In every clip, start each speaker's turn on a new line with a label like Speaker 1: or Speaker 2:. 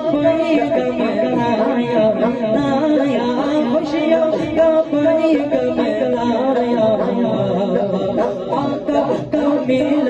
Speaker 1: पैगम लाया लाया खुशियों का पैगम लाया आका का मिलाद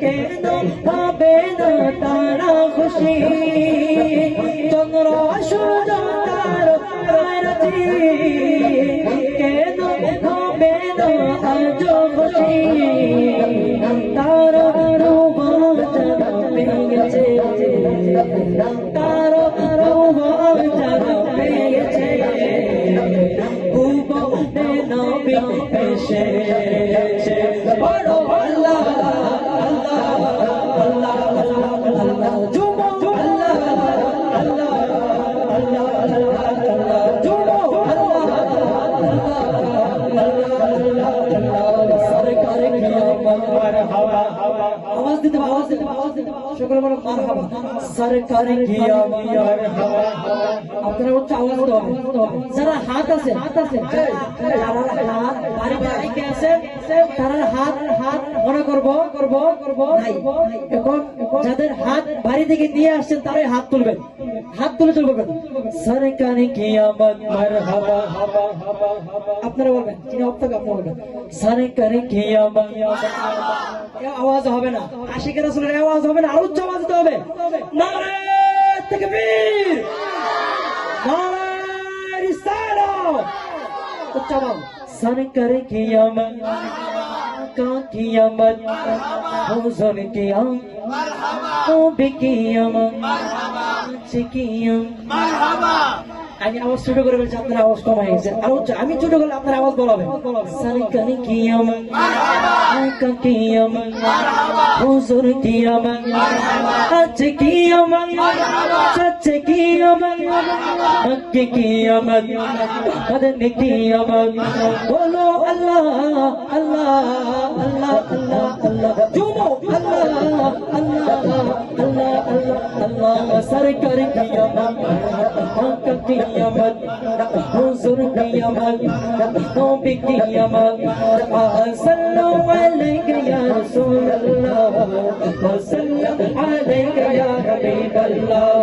Speaker 1: কেন হবে না তারা খুশি চন্দ্র সূর্য তার আরতি কেন হবে না আজ খুশি তার রূপ যেন পেয়েছে তার রূপ বলো মারহাবা সরকার আমার আপনারা উচ্চ আওয়াজ যারা হাত আছে হাত আছে যারা হাত বাড়ি বাড়ি কে আছে তারা হাত হাত মনে করব করব করব। এখন যাদের হাত বাড়ি থেকে নিয়ে আসছেন তারাই হাত তুলবেন। হাত তুলে চলবেন সরকারি কিয়ামত মারহাবা আপনারা বলবেন যিনি অপ্তাক আপনারা বলবেন। সরকারি এ আওয়াজ হবে না। আশিকের আসলে আওয়াজ হবে না। আরও উচ্চ আওয়াজ দিতে হবে। নারে থেকে বীর। উচ্চ আওয়াজ। সরকার কি আমার কিয়ামত হুজুর কিয়াম মারহাবা। ও বিকিয়াম মারহাবা। আমি আওয়াজ ছোট করে বলছি, আপনার আওয়াজ কমাই গেছে। আর উচ্চ আমি ছোট করলে আপনার আওয়াজ বলাবে সরকারি কিয়ামত কা কিয়ামত হুজুর কিয়ামত আজ কিয়ামত সচ্চ কিয়ামত মক্কে কিয়ামত মদনে কিয়ামত বলো আল্লাহ আল্লাহ আল্লাহ আল্লাহ আল্লাহ। সরকার ইয়া ইয়া